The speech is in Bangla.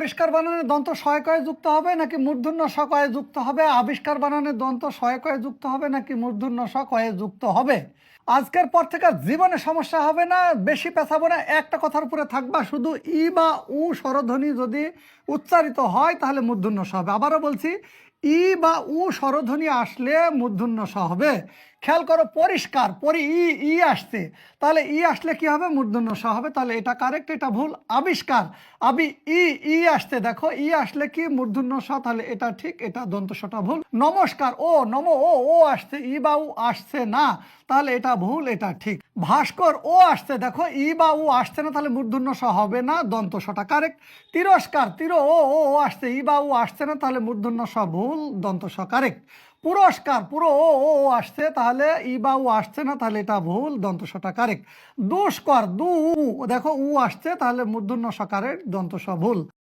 পরিষ্কার বানানোর দন্ত সয়কয়ে যুক্ত হবে নাকি মূর্ধন্য সকয়ে যুক্ত হবে? আবিষ্কার বানানোর দন্ত সয়কয়ে যুক্ত হবে নাকি মূর্ধন্য সকয়ে যুক্ত হবে? আজকের পর থেকে জীবনে সমস্যা হবে না, বেশি পেছাবো না। একটা কথার উপরে থাকবা, শুধু ই বা উ স্বরধ্বনি যদি উচ্চারিত হয় তাহলে মূর্ধন্য হবে। আবারও বলছি ই বা উ স্বরধ্বনি আসলে মূর্ধন্য স হবে। খেয়াল করো পরিষ্কার, পরি ই ই আসছে। তাহলে ই আসলে কি হবে? মূর্ধন্য স হবে। তাহলে এটা কারেক্ট এটা ভুল। আবিষ্কার। আবি ই ই আসতে দেখো, ই আসলে কি মূর্ধন্য স তাহলে এটা ঠিক, এটা দন্ত সটা ভুল। নমস্কার, ও, নম, ও ও আসছে। ই বা উ আসছে না। তাহলে এটা ভুল, এটা ঠিক। ভাস্কর, ও আসছে, দেখো, ই বা উ আসছে না, তাহলে মূর্ধন্য স হবে না, দন্ত সটা কারেক্ট তিরস্কার, তির, ও ও ও আসছে, ই বা উ আসছে না, তাহলে মূর্ধন্য স ভুল, দন্ত স কারেক্ট পুরস্কার, পুরো, ও ও ও আসছে, তাহলে ই বা উ আসছে না, তাহলে এটা ভুল, দন্ত সটা কারেক্ট দুষ্কর, দু দেখো, উ আসছে, তাহলে মূর্ধন্য সকারের দন্ত স ভুল।